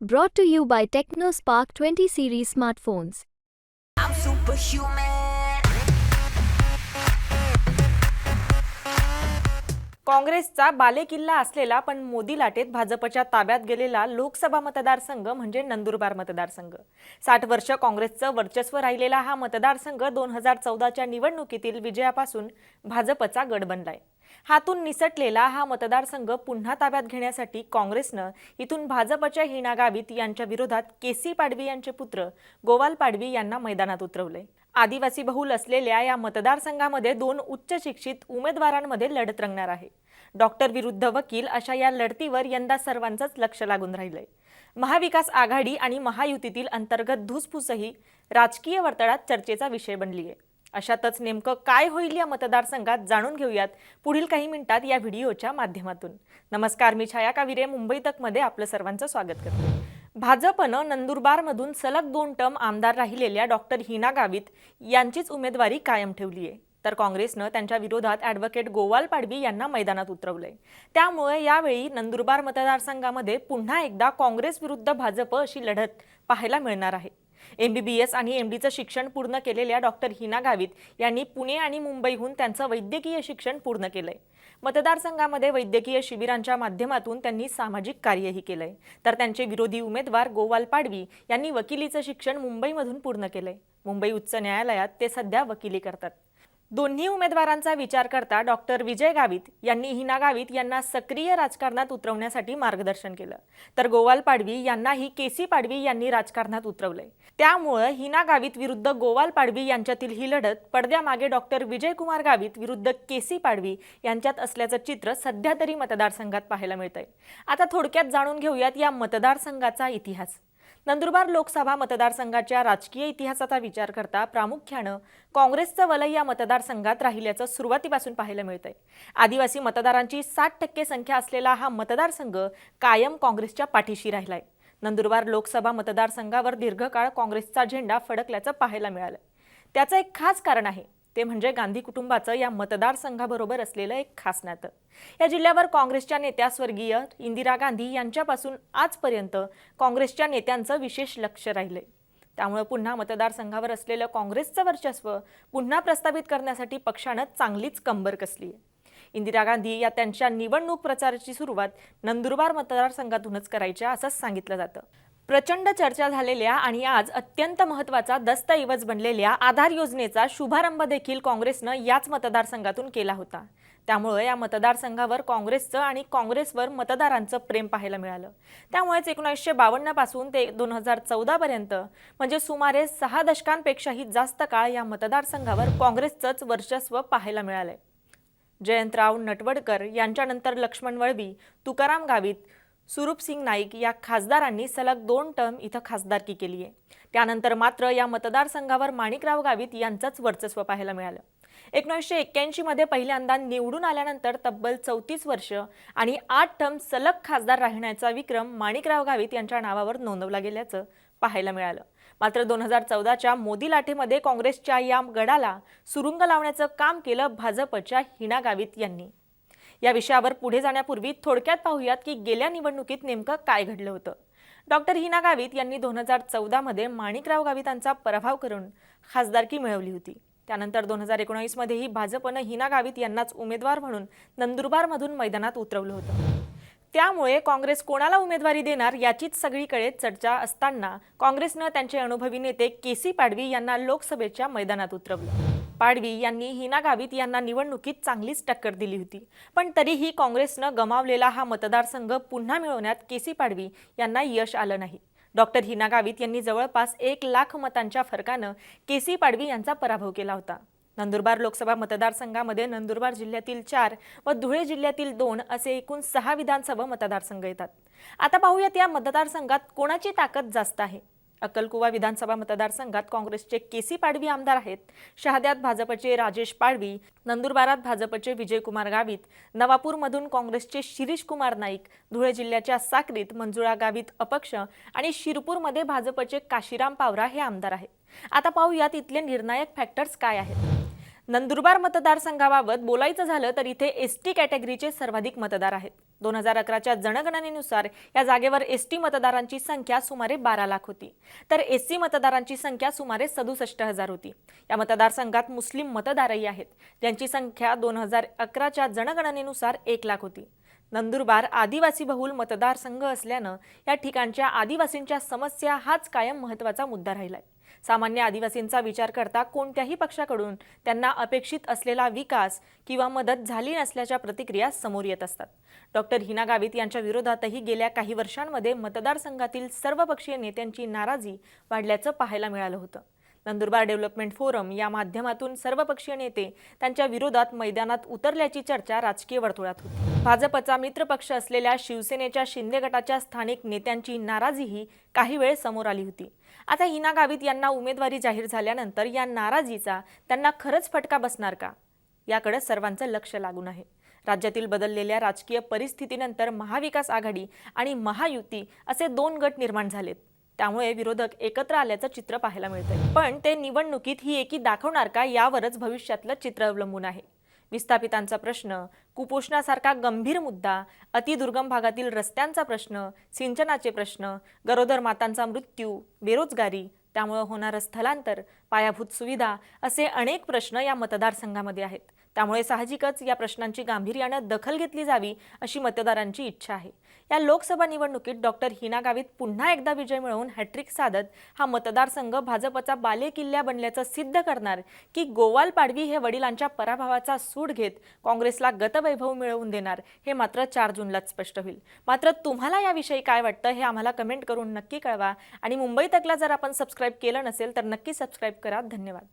Brought to you by TechnoSpark 20 series smartphones. I'm superhuman. काँग्रेसचा बालेकिल्ला असलेला पण मोदी लाटेत भाजपच्या ताब्यात गेलेला लोकसभा मतदारसंघ म्हणजे नंदुरबार मतदारसंघ साठ वर्ष काँग्रेसचं वर्चस्व राहिलेला हा मतदारसंघ दोन हजार चौदाच्या निवडणुकीतील विजयापासून भाजपचा गड बनलाय हातून निसटलेला हा मतदारसंघ पुन्हा ताब्यात घेण्यासाठी काँग्रेसनं इथून भाजपच्या हिना गावित यांच्या विरोधात केसी पाडवी यांचे पुत्र गोवाल पाडवी यांना मैदानात उतरवले आदिवासी बहुल असलेल्या या मतदारसंघामध्ये दोन उच्च शिक्षित उमेदवारांमध्ये लढत रंगणार आहे. डॉक्टर विरुद्ध वकील अशा या लढतीवर यंदा सर्वांचंच लक्ष लागून राहिलंय. महाविकास आघाडी आणि महायुतीतील अंतर्गत धुसफूसही राजकीय वर्तळात चर्चेचा विषय बनली आहे अशातच नेमकं काय होईल या मतदारसंघात जाणून घेऊयात पुढील काही मिनिटात या व्हिडिओच्या माध्यमातून. नमस्कार मी छाया काविरे मुंबई तकमध्ये आपलं सर्वांचं स्वागत करते. भाजपनं नंदुरबारमधून सलग दोन टर्म आमदार राहिलेल्या डॉक्टर हिना गावित यांचीच उमेदवारी कायम ठेवली आहे. तर काँग्रेसनं त्यांच्या विरोधात ॲडव्होकेट गोवाल पाडवी यांना मैदानात उतरवलंय. त्यामुळे यावेळी नंदुरबार मतदारसंघामध्ये पुन्हा एकदा काँग्रेस विरुद्ध भाजप अशी लढत पाहायला मिळणार आहे. एमबीबीएस आणि एम डीचं शिक्षण पूर्ण केलेल्या डॉक्टर हिना गावित यांनी पुणे आणि मुंबईहून त्यांचं वैद्यकीय शिक्षण पूर्ण केलंय. मतदारसंघामध्ये वैद्यकीय शिबिरांच्या माध्यमातून त्यांनी सामाजिक कार्यही केलंय. तर त्यांचे विरोधी उमेदवार गोवाल पाडवी यांनी वकिलीचं शिक्षण मुंबईमधून पूर्ण केलंय. मुंबई उच्च न्यायालयात ते सध्या वकिली करतात. दोन्ही उमेदवारांचा विचार करता डॉक्टर विजय गावित यांनी हिना गावित यांना सक्रिय राजकारणात उतरवण्यासाठी मार्गदर्शन केलं. तर गोवाल पाडवी यांनाही केसी पाडवी यांनी राजकारणात उतरवलंय. त्यामुळं हिना गावित विरुद्ध गोवाल पाडवी यांच्यातील ही लढत पडद्यामागे डॉक्टर विजयकुमार गावित विरुद्ध केसी पाडवी यांच्यात असल्याचं चित्र सध्या तरी मतदारसंघात पाहायला मिळतंय. आता थोडक्यात जाणून घेऊयात या मतदारसंघाचा इतिहास. नंदुरबार लोकसभा मतदारसंघाच्या राजकीय इतिहासाचा विचार करता प्रामुख्यानं काँग्रेसचं वलय या मतदारसंघात राहिल्याचं सुरुवातीपासून पाहायला मिळतंय. आदिवासी मतदारांची साठ टक्के संख्या असलेला हा मतदारसंघ कायम काँग्रेसच्या पाठीशी राहिलाय. नंदुरबार लोकसभा मतदारसंघावर दीर्घकाळ काँग्रेसचा झेंडा फडकल्याचं पाहायला मिळालं. त्याचं एक खास कारण आहे ते म्हणजे गांधी कुटुंबाचं या मतदारसंघाबरोबर असलेलं एक खास नातं. या जिल्ह्यावर काँग्रेसच्या नेत्या स्वर्गीय इंदिरा गांधी यांच्यापासून आजपर्यंत काँग्रेसच्या नेत्यांचं विशेष लक्ष राहिलंय. त्यामुळे पुन्हा मतदारसंघावर असलेलं काँग्रेसचं वर्चस्व पुन्हा प्रस्थापित करण्यासाठी पक्षानं चांगलीच कंबर कसली आहे. इंदिरा गांधी या त्यांच्या निवडणूक प्रचाराची सुरुवात नंदुरबार मतदारसंघातूनच करायच्या असंच सांगितलं जातं. प्रचंड चर्चा झालेल्या आणि आज अत्यंत महत्त्वाचा दस्तऐवज बनलेल्या आधार योजनेचा शुभारंभ देखील काँग्रेसनं याच मतदारसंघातून केला होता. त्यामुळे या मतदारसंघावर काँग्रेसचं आणि काँग्रेसवर मतदारांचं प्रेम पाहायला मिळालं. त्यामुळेच एकोणीसशे बावन्नपासून ते दोन हजार चौदापर्यंत म्हणजे सुमारे सहा दशकांपेक्षाही जास्त काळ या मतदारसंघावर काँग्रेसचंच वर्चस्व पाहायला मिळालंय. जयंतराव नटवडकर यांच्यानंतर लक्ष्मण वळवी तुकाराम गावित सुरूप सिंग नाईक या खासदारांनी सलग दोन टर्म इथं खासदारकी केली आहे. त्यानंतर मात्र या मतदारसंघावर माणिकराव गावित यांचंच वर्चस्व पाहायला मिळालं. एकोणीसशे एक्क्याऐंशीमध्ये पहिल्यांदा निवडून आल्यानंतर तब्बल चौतीस वर्ष आणि आठ टर्म सलग खासदार राहण्याचा विक्रम माणिकराव गावित यांच्या नावावर नोंदवला गेल्याचं पाहायला मिळालं. मात्र दोन हजार चौदाच्या मोदी लाटेमध्ये काँग्रेसच्या या गडाला सुरुंग लावण्याचं काम केलं भाजपच्या हिना गावित यांनी. या विषयावर पुढे जाण्यापूर्वी थोडक्यात पाहूयात की गेल्या निवडणुकीत नेमकं काय घडलं होतं. डॉक्टर हिना गावित यांनी दोन हजार चौदामध्ये माणिकराव गावितांचा पराभव करून खासदारकी मिळवली होती. त्यानंतर दोन हजार एकोणावीसमध्येही भाजपनं हिना गावित यांनाच उमेदवार म्हणून नंदुरबारमधून मैदानात उतरवलं होतं. त्यामुळे काँग्रेस कोणाला उमेदवारी देणार याचीच सगळीकडे चर्चा असताना काँग्रेसनं त्यांचे अनुभवी नेते केसी पाडवी यांना लोकसभेच्या मैदानात उतरवलं. पाडवी यांनी हिना गावित यांना निवडणुकीत चांगलीच टक्कर दिली होती. पण तरीही काँग्रेसनं गमावलेला हा मतदारसंघ पुन्हा मिळवण्यात केसी पाडवी यांना यश आलं नाही. डॉक्टर हिना गावित यांनी जवळपास एक लाख मतांच्या फरकानं केसी पाडवी यांचा पराभव केला होता. नंदुरबार लोकसभा मतदारसंघामध्ये नंदुरबार जिल्ह्यातील चार व धुळे जिल्ह्यातील दोन असे एकूण सहा विधानसभा मतदारसंघ येतात. आता पाहूयात या मतदारसंघात कोणाची ताकद जास्त आहे? अक्कलकुवा विधानसभा मतदारसंघात काँग्रेसचे केसी पाडवी आमदार आहेत. शहाद्यात भाजपचे राजेश पाडवी नंदुरबारात भाजपचे विजयकुमार गावित नवापूरमधून काँग्रेसचे शिरीष कुमार नाईक धुळे जिल्ह्याच्या साक्रीत मंजुळा गावित अपक्ष आणि शिरपूरमध्ये भाजपचे काशीराम पावरा हे आमदार आहेत. आता पाहूयात इथले निर्णायक फॅक्टर्स काय आहेत. नंदुरबार मतदारसंघाबाबत बोलायचं झालं तर इथे एस टी कॅटेगरीचे सर्वाधिक मतदार आहेत. दोन हजार अकराच्या जनगणनेनुसार या जागेवर एस टी मतदारांची संख्या सुमारे बारा लाख होती. तर एस सी मतदारांची संख्या सुमारे सदुसष्ट हजार होती. या मतदारसंघात मुस्लिम मतदारही आहेत. ज्यांची संख्या दोन हजार अकराच्या जनगणनेनुसार एक लाख होती. नंदुरबार आदिवासी बहुल मतदारसंघ असल्यानं या ठिकाणच्या आदिवासींच्या समस्या हाच कायम महत्त्वाचा मुद्दा राहिलाय. सामान्य आदिवासींचा विचार करता कोणत्याही पक्षाकडून त्यांना अपेक्षित असलेला विकास किंवा मदत झाली नसल्याच्या प्रतिक्रिया समोर येत असतात. डॉक्टर हिना गावित यांच्या विरोधातही गेल्या काही वर्षांमध्ये मतदारसंघातील सर्वपक्षीय नेत्यांची नाराजी वाढल्याचं पाहायला मिळालं होतं. नंदुरबार डेव्हलपमेंट फोरम या माध्यमातून सर्वपक्षीय नेते त्यांच्या विरोधात मैदानात उतरल्याची चर्चा राजकीय वर्तुळात होती. भाजपचा मित्रपक्ष असलेल्या शिवसेनेच्या शिंदे गटाच्या स्थानिक नेत्यांची नाराजीही काही वेळ समोर आली होती. आता हिना गावित यांना उमेदवारी जाहीर झाल्यानंतर या नाराजीचा त्यांना खरंच फटका बसणार का? याकडे सर्वांचं लक्ष लागून आहे. राज्यातील बदललेल्या राजकीय परिस्थितीनंतर महाविकास आघाडी आणि महायुती असे दोन गट निर्माण झालेत. त्यामुळे विरोधक एकत्र आल्याचं चित्र पाहायला मिळतंय. पण ते निवडणुकीत ही एकी दाखवणार का यावरच भविष्यातलं चित्र अवलंबून आहे. विस्थापितांचा प्रश्न कुपोषणासारखा गंभीर मुद्दा अतिदुर्गम भागातील रस्त्यांचा प्रश्न सिंचनाचे प्रश्न गरोदर मातांचा मृत्यू बेरोजगारी त्यामुळे होणारं स्थलांतर पायाभूत सुविधा असे अनेक प्रश्न या मतदारसंघामध्ये आहेत. त्यामुळे साहजिकच या प्रश्नांची गांभीर्यानं दखल घेतली जावी अशी मतदारांची इच्छा आहे. या लोकसभा निवडणुकीत डॉक्टर हिना गावित पुन्हा एकदा विजय मिळवून हॅट्रिक साधत हा मतदारसंघ भाजपचा बालेकिल्ला बनल्याचं सिद्ध करणार की गोवाल पाडवी हे वडिलांच्या पराभवाचा सूड घेत काँग्रेसला गतवैभव मिळवून देणार हे मात्र चार जूनलाच स्पष्ट होईल. मात्र तुम्हाला याविषयी काय वाटतं हे आम्हाला कमेंट करून नक्की कळवा आणि मुंबई तकला जर आपण सबस्क्राईब केलं नसेल तर नक्की सबस्क्राईब करा. धन्यवाद.